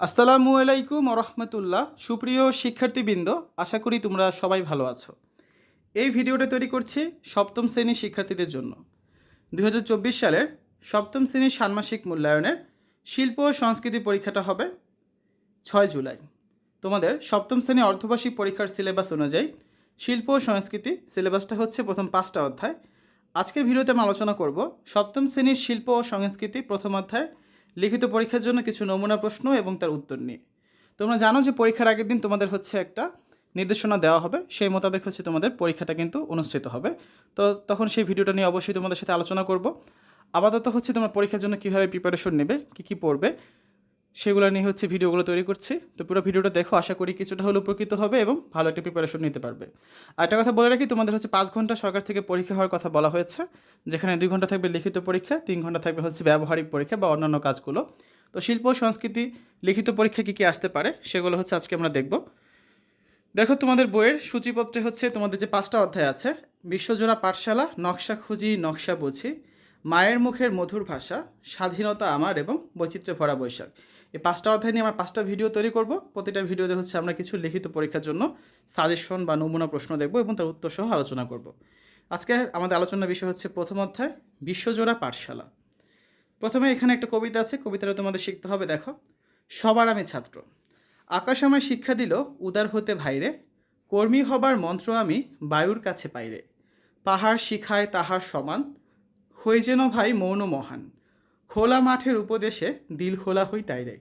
আসসালামু আলাইকুম রহমতুল্লাহ। সুপ্রিয় শিক্ষার্থীবৃন্দ, আশা করি তোমরা সবাই ভালো আছো। এই ভিডিওটা তৈরি করছি সপ্তম শ্রেণির শিক্ষার্থীদের জন্য। দু হাজার চব্বিশ সালের সপ্তম শ্রেণির ষান্মাসিক মূল্যায়নের শিল্প ও সংস্কৃতি পরীক্ষাটা হবে ছয় জুলাই। তোমাদের সপ্তম শ্রেণি অর্ধবার্ষিক পরীক্ষার সিলেবাস অনুযায়ী শিল্প ও সংস্কৃতি সিলেবাসটা হচ্ছে প্রথম পাঁচটা অধ্যায়। আজকের ভিডিওতে আমি আলোচনা করব সপ্তম শ্রেণির শিল্প ও সংস্কৃতি প্রথম অধ্যায়ের লিখিত পরীক্ষার জন্য কিছু নমুনা প্রশ্ন এবং তার উত্তর নিয়ে। তোমরা জানো যে পরীক্ষার আগের দিন তোমাদের হচ্ছে একটা নির্দেশনা দেওয়া হবে। সেই মোতাবেক হচ্ছে তোমাদের পরীক্ষাটা কিন্তু অনুষ্ঠিত হবে। তো তখন সেই ভিডিওটা নিয়ে অবশ্যই তোমাদের সাথে আলোচনা করব। আপাতত হচ্ছে তোমরা পরীক্ষার জন্য কীভাবে প্রিপারেশন নেবে, কী কী পড়বে সেগুলো নিয়ে হচ্ছে ভিডিওগুলো তৈরি করছি। তো পুরো ভিডিওটা দেখো, আশা করি কিছুটা হলে উপকৃত হবে এবং ভালো একটা প্রিপারেশন নিতে পারবে। আর একটা কথা বলে রাখি, তোমাদের হচ্ছে পাঁচ ঘণ্টা সরকার থেকে পরীক্ষা হওয়ার কথা বলা হয়েছে, যেখানে দুই ঘণ্টা থাকবে লিখিত পরীক্ষা, তিন ঘণ্টা থাকবে হচ্ছে ব্যবহারিক পরীক্ষা বা অন্যান্য কাজগুলো। তো শিল্প, সংস্কৃতি, লিখিত পরীক্ষা কী কী আসতে পারে সেগুলো হচ্ছে আজকে আমরা দেখব। দেখো তোমাদের বইয়ের সূচিপত্রে হচ্ছে তোমাদের যে পাঁচটা অধ্যায় আছে, বিশ্বজোড়া পাঠশালা, নকশা খুঁজি, নকশা বুঝি, মায়ের মুখের মধুর ভাষা, স্বাধীনতা আমার এবং বৈচিত্র্য ভরা বৈশাখ। এই পাঁচটা অধ্যায় নিয়ে আমরা পাঁচটা ভিডিও তৈরি করব। প্রতিটা ভিডিওতে হচ্ছে আমরা কিছু লিখিত পরীক্ষার জন্য সাজেশন বা নমুনা প্রশ্ন দেখব এবং তার উত্তর সহ আলোচনা করব। আজকে আমাদের আলোচনার বিষয় হচ্ছে প্রথম অধ্যায়, বিশ্বজোড়া পাঠশালা। প্রথমে এখানে একটা কবিতা আছে, কবিতাটা তোমাদের শিখতে হবে, দেখো। সবার আমি ছাত্র। আকাশ আমায় শিক্ষা দিল, উদার হতে ভাইরে। কর্মী হবার মন্ত্র আমি বায়ুর কাছে পাইরে। পাহাড় শিখায় তাহার সমান। হই যেন ভাই মৌন মহান। খোলা মাঠের উপদেশে দিল খোলা হই তাইরে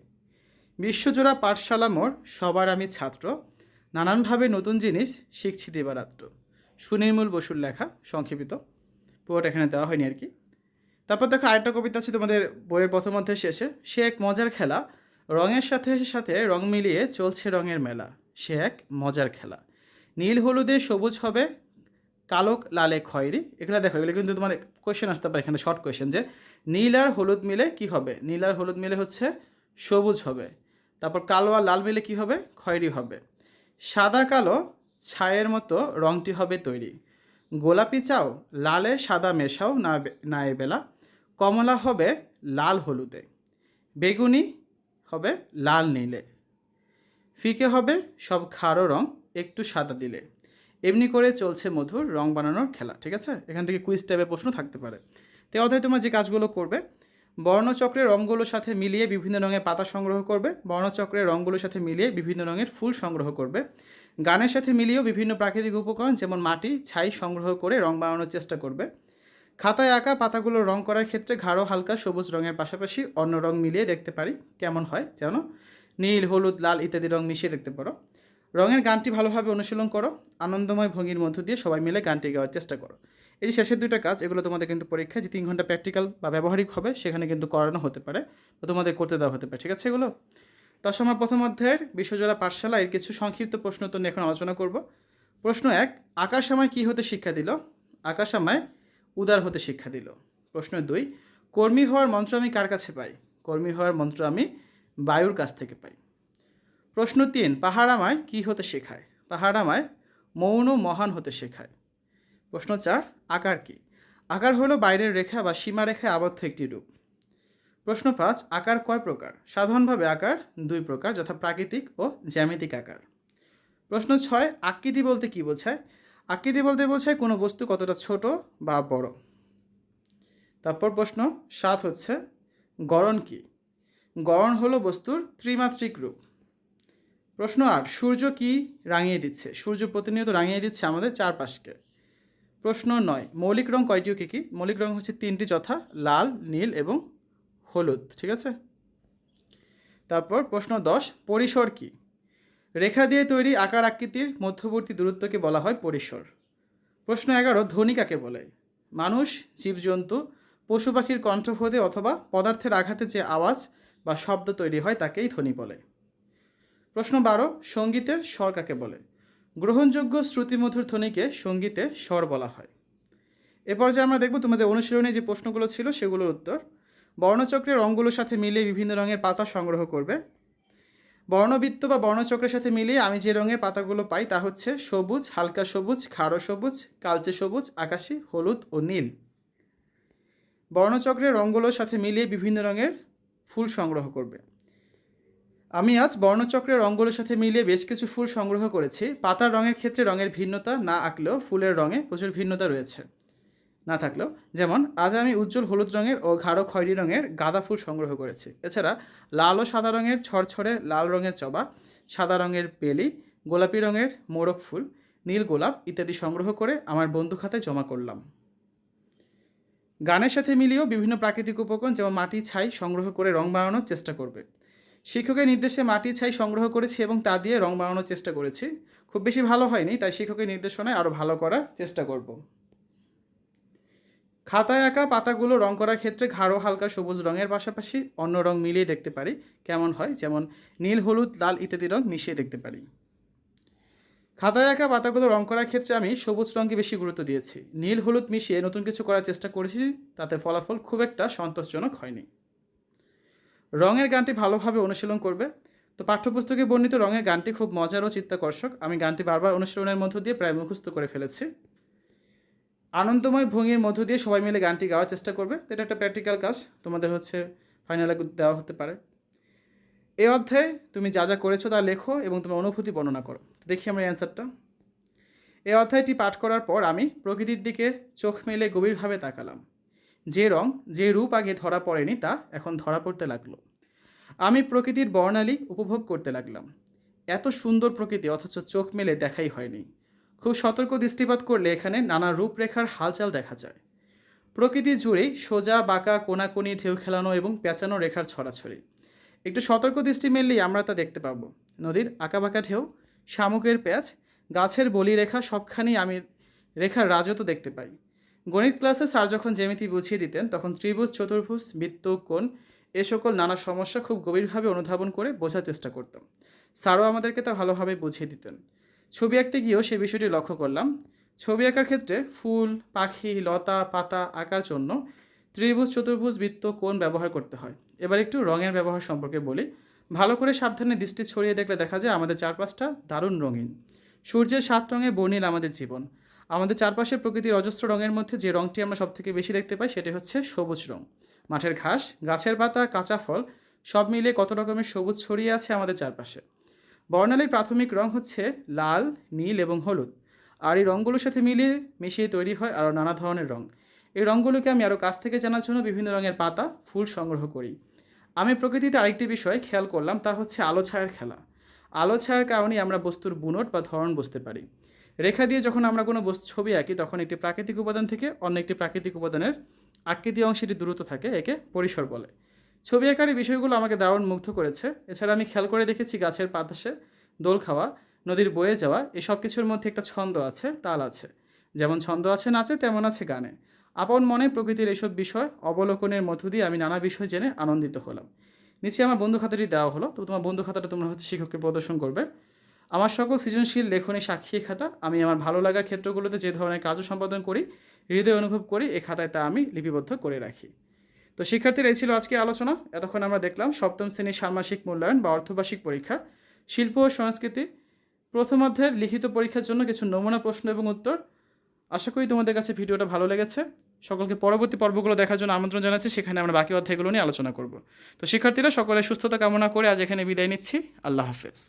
বিশ্বজোড়া পাঠশালা মোর সবার আমি ছাত্র। নানানভাবে নতুন জিনিস শিখছি দেবারাত্র। সুনির্মূল বসুর লেখা, সংক্ষেপিত। পুরোটা এখানে দেওয়া হয়নি আর কি। তারপর দেখো আরেকটা কবিতা আছে তোমাদের বইয়ের প্রথম অধ্যায় শেষে। সে এক মজার খেলা, রঙের সাথে সাথে রং মিলিয়ে চলছে রঙের মেলা। সে এক মজার খেলা। নীল হলুদে সবুজ হবে কালো লালে খয়েরি। এগুলো দেখো, এগুলো কিন্তু তোমার কোয়েশ্চেন আসতে পারে এখানে শর্ট কোয়েশ্চেন যে, নীল আর হলুদ মিলে কি হবে? নীল আর হলুদ মিলে হচ্ছে সবুজ হবে। তারপর কালো আর লাল মিলে কি হবে? খয়েরি হবে। সাদা কালো ছায়ের মতো রংটি হবে তৈরি। গোলাপি চাও, লালে সাদা মেশাও না না বেলা। কমলা হবে লাল হলুদে। বেগুনি হবে লাল নীলে। ফিকে হবে সব খাড়ো রং, একটু সাদা দিলে। এমনি করে চলছে মধুর রং বানানোর খেলা, ঠিক আছে? এখান থেকে কুইজ টাইপের প্রশ্ন থাকতে পারে। তো অধ্যায় তোমরা যে কাজগুলো করবে, বর্ণচক্রের রঙগুলোর সাথে মিলিয়ে বিভিন্ন রঙের পাতা সংগ্রহ করবে, বর্ণচক্রের রঙগুলোর সাথে মিলিয়ে বিভিন্ন রঙের ফুল সংগ্রহ করবে। গানের সাথে মিলিয়েও বিভিন্ন প্রাকৃতিক উপকরণ, যেমন মাটি, ছাই সংগ্রহ করে রং বানানোর চেষ্টা করবে। খাতায় আঁকা পাতাগুলো রং করার ক্ষেত্রে গাঢ়, হালকা, সবুজ রঙের পাশাপাশি অন্য রং মিলিয়ে দেখতে পারি, কেমন হয় যেন? নীল, হলুদ, লাল ইত্যাদি রং মিশিয়ে দেখতে পারো। রঙের গানটি ভালোভাবে অনুশীলন করো, আনন্দময় ভঙ্গির মধ্য দিয়ে সবাই মিলে গানটি গাওয়ার চেষ্টা করো। এই যে শেষের দুইটা কাজ, এগুলো তোমাদের কিন্তু পরীক্ষা যে তিন ঘণ্টা প্র্যাকটিক্যাল বা ব্যবহারিক হবে, সেখানে কিন্তু করানো হতে পারে বা তোমাদের করতে দেওয়া হতে পারে, ঠিক আছে এগুলো? দশমা প্রথম অধ্যায়ের বিশ্বজোড়া পাঠশালা, এর কিছু সংক্ষিপ্ত প্রশ্ন তো এখন আলোচনা করব। প্রশ্ন এক আকাশ আমায় কী হতে শিক্ষা দিল? আকাশ আমায় উদার হতে শিক্ষা দিল। প্রশ্ন দুই, কর্মী হওয়ার মন্ত্র আমি কার কাছে পাই? কর্মী হওয়ার মন্ত্র আমি বায়ুর কাছ থেকে পাই। প্রশ্ন তিন পাহাড় আমায় কী হতে শেখায়? পাহাড় আমায় মৌন মহান হতে শেখায়। প্রশ্ন চার, আকার কি? আকার হলো বাইরের রেখা বা সীমারেখায় আবদ্ধ একটি রূপ। প্রশ্ন পাঁচ, আকার কয় প্রকার? সাধারণভাবে আকার দুই প্রকার, যথা প্রাকৃতিক ও জ্যামিতিক আকার। প্রশ্ন ছয়, আকৃতি বলতে কি বোঝায়? আকৃতি বলতে বোঝায় কোনো বস্তু কতটা ছোট বা বড়। তারপর প্রশ্ন সাত হচ্ছে, গড়ন কি? গড়ন হলো বস্তুর ত্রিমাত্রিক রূপ। প্রশ্ন আট, সূর্য কি রাঙিয়ে দিচ্ছে? সূর্য প্রতিনিয়ত রাঙিয়ে দিচ্ছে আমাদের চারপাশকে। প্রশ্ন নয়, মৌলিক রং কয়টি কী কী? মৌলিক রং হচ্ছে তিনটি যথা, লাল, নীল এবং হলুদ, ঠিক আছে? তারপর প্রশ্ন দশ, পরিসর কি? রেখা দিয়ে তৈরি আকার আকৃতির মধ্যবর্তী দূরত্বকে বলা হয় পরিসর। প্রশ্ন এগারো, ধ্বনি কাকে বলে? মানুষ, জীবজন্তু, পশু পাখির কণ্ঠ হতে অথবা পদার্থের আঘাতে যে আওয়াজ বা শব্দ তৈরি হয় তাকেই ধ্বনি বলে। প্রশ্ন বারো, সঙ্গীতের স্বর কাকে বলে? গ্রহণযোগ্য শ্রুতিমধুর ধ্বনিকে সঙ্গীতে স্বর বলা হয়। এরপর যে আমরা দেখব তোমাদের অনুশীলনে যে প্রশ্নগুলো ছিল সেগুলোর উত্তর। বর্ণচক্রের রঙগুলোর সাথে মিলিয়ে বিভিন্ন রঙের পাতা সংগ্রহ করবে। বর্ণবৃত্ত বা বর্ণচক্রের সাথে মিলিয়ে আমি যে রঙের পাতাগুলো পাই তা হচ্ছে সবুজ, হালকা সবুজ, খাড়ো সবুজ, কালচে সবুজ, আকাশি, হলুদ ও নীল। বর্ণচক্রের রঙগুলোর সাথে মিলিয়ে বিভিন্ন রঙের ফুল সংগ্রহ করবে। আমি আজ বর্ণচক্রের রঙগুলোর সাথে মিলিয়ে বেশ কিছু ফুল সংগ্রহ করেছি। পাতার রঙের ক্ষেত্রে রঙের ভিন্নতা না আঁকলেও ফুলের রঙে প্রচুর ভিন্নতা রয়েছে। না থাকলেও, যেমন, আজ আমি উজ্জ্বল হলুদ রঙের ও গাঢ় খয়েরি রঙের গাঁদা ফুল সংগ্রহ করেছি। এছাড়া, লাল ও সাদা রঙের ছড়ছড়ে লাল রঙের জবা সাদা রঙের বেলি গোলাপি রঙের মোরগ ফুল, নীল গোলাপ ইত্যাদি সংগ্রহ করে আমার বন্ধু খাতায় জমা করলাম। গানের সাথে মিলিয়েও বিভিন্ন প্রাকৃতিক উপকরণ যেমন মাটি, ছাই সংগ্রহ করে রং বানানোর চেষ্টা করবে। শিক্ষকের নির্দেশে মাটি ছাই সংগ্রহ করেছি এবং তা দিয়ে রং বানানোর চেষ্টা করেছি। খুব বেশি ভালো হয়নি, তাই শিক্ষকের নির্দেশনায় আরও ভালো করার চেষ্টা করব। খাতায় আঁকা পাতাগুলো রং করার ক্ষেত্রে ঘাড়ো হালকা, সবুজ রঙের পাশাপাশি অন্য রং মিলিয়ে দেখতে পারি। কেমন হয়? যেমন নীল, হলুদ, লাল ইত্যাদি রং মিশিয়ে দেখতে পারি। খাতায় আঁকা পাতাগুলো রং করার ক্ষেত্রে আমি সবুজ রঙকে বেশি গুরুত্ব দিয়েছি। নীল, হলুদ মিশিয়ে নতুন কিছু করার চেষ্টা করেছি, তাতে ফলাফল খুব একটা সন্তোষজনক হয়নি। রঙের গানটি ভালোভাবে অনুশীলন করবে। তো পাঠ্যপুস্তকে বর্ণিত রঙের গানটি খুব মজার ও চিত্তাকর্ষক। আমি গানটি বারবার অনুশীলনের মধ্য দিয়ে প্রায় মুখস্থ করে ফেলেছি। আনন্দময় ভঙ্গির মধ্য দিয়ে সবাই মিলে গানটি গাওয়ার চেষ্টা করবে। এটা একটা প্র্যাকটিক্যাল কাজ। তোমাদের হচ্ছে ফাইনালে দেওয়া হতে পারে। এই অধ্যায়ে তুমি যা যা করেছ তা লেখো এবং তোমার অনুভূতি বর্ণনা করো। দেখি আমরা অ্যান্সারটা এই অধ্যায়টি পাঠ করার পর আমি প্রকৃতির দিকে চোখ মেলে গভীরভাবে তাকালাম। যে রং, যে রূপ আগে ধরা পড়েনি তা এখন ধরা পড়তে লাগল। আমি প্রকৃতির বর্ণালী উপভোগ করতে লাগলাম। এত সুন্দর প্রকৃতি, অথচ চোখ মেলে দেখাই হয়নি। খুব সতর্ক দৃষ্টিপাত করলে এখানে নানা রূপরেখার হালচাল দেখা যায়। প্রকৃতি জুড়েই সোজা, বাঁকা, কোনাকুনি, ঢেউ খেলানো এবং পেঁচানো রেখার ছড়াছড়ি। একটু সতর্ক দৃষ্টি মেললেই আমরা তা দেখতে পাবো। নদীর আঁকাবাঁকা ঢেউ, শামুকের প্যাঁচ গাছের বলি রেখা সবখানি আমি রেখার রাজত্ব দেখতে পাই। গণিত ক্লাসে স্যার যখন জ্যামিতি বুঝিয়ে দিতেন, তখন ত্রিভুজ, চতুর্ভুজ, বৃত্ত, কোণ এ সকল নানা সমস্যা খুব গভীরভাবে অনুধাবন করে বোঝার চেষ্টা করতাম। স্যারও আমাদেরকে তা ভালোভাবে বুঝিয়ে দিতেন। ছবি আঁকতে গিয়েও সে বিষয়টি লক্ষ্য করলাম। ছবি আঁকার ক্ষেত্রে ফুল, পাখি, লতা, পাতা আঁকার জন্য ত্রিভুজ, চতুর্ভুজ, বৃত্ত, কোণ ব্যবহার করতে হয়। এবার একটু রঙের ব্যবহার সম্পর্কে বলি। ভালো করে সাবধানে দৃষ্টি ছড়িয়ে দেখলে দেখা যায় আমাদের চারপাশটা দারুণ রঙিন। সূর্যের সাত রঙে বর্ণিল আমাদের জীবন। আমাদের চারপাশের প্রকৃতির অজস্র রঙের মধ্যে যে রঙটি আমরা সবথেকে বেশি দেখতে পাই সেটি হচ্ছে সবুজ রং। মাঠের ঘাস, গাছের পাতা, কাঁচা ফল, সব মিলিয়ে কত রকমের সবুজ ছড়িয়ে আছে আমাদের চারপাশে। বর্ণালীর প্রাথমিক রং হচ্ছে লাল, নীল এবং হলুদ। আর এই রঙগুলোর সাথে মিলিয়ে মিশিয়ে তৈরি হয় আরও নানা ধরনের রং। এই রঙগুলোকে আমি আরও কাছ থেকে জানার জন্য বিভিন্ন রঙের পাতা, ফুল সংগ্রহ করি। আমি প্রকৃতিতে আরেকটি বিষয় খেয়াল করলাম, তা হচ্ছে আলো ছায়ার খেলা। আলো ছায়ার কারণেই আমরা বস্তুর বুনট বা ধরন বুঝতে পারি। রেখা দিয়ে যখন আমরা কোনো বস্তু ছবি আঁকি, তখন একটি প্রাকৃতিক উপাদান থেকে অন্য একটি প্রাকৃতিক উপাদানের আকৃতি অংশটি দূরত্ব থাকে, একে পরিসর বলে। ছবি আঁকার এই বিষয়গুলো আমাকে দারুণ মুগ্ধ করেছে। এছাড়া আমি খেয়াল করে দেখেছি গাছের পাতাসে দোল খাওয়া, নদীর বয়ে যাওয়া, এই সব কিছুর মধ্যে একটা ছন্দ আছে, তাল আছে। যেমন ছন্দ আছে নাচে, তেমন আছে গানে। আপন মনে প্রকৃতির এইসব বিষয় অবলোকনের মধ্য দিয়ে আমি নানা বিষয় জেনে আনন্দিত হলাম। নিচে আমার বন্ধু খাতাটি দেওয়া হলো, তো তোমার বন্ধু খাতাটা তোমরা হচ্ছে শিক্ষককে প্রদর্শন করবে। আমার সকল সৃজনশীল লেখনী সাক্ষী খাতা, আমি আমার ভালো লাগার ক্ষেত্রগুলোতে যে ধরনের কার্য সম্পাদন করি, হৃদয় অনুভব করি, এ খাতায় তা আমি লিপিবদ্ধ করে রাখি। তো শিক্ষার্থীরা এই ছিল আজকে আলোচনা। এতক্ষণ আমরা দেখলাম সপ্তম শ্রেণির ষান্মাসিক মূল্যায়ন বা অর্ধবার্ষিক পরীক্ষা। শিল্প ও সংস্কৃতি, প্রথম অধ্যায়ের লিখিত পরীক্ষার জন্য কিছু নমুনা, প্রশ্ন এবং উত্তর। আশা করি তোমাদের কাছে ভিডিওটা ভালো লেগেছে। সকলকে পরবর্তী পর্বগুলো দেখার জন্য আমন্ত্রণ জানাচ্ছি, সেখানে আমরা বাকি অধ্যায়গুলো নিয়ে আলোচনা করব। তো শিক্ষার্থীরা সকলের সুস্থতা কামনা করে আজ এখানে বিদায় নিচ্ছি। আল্লাহ হাফেজ।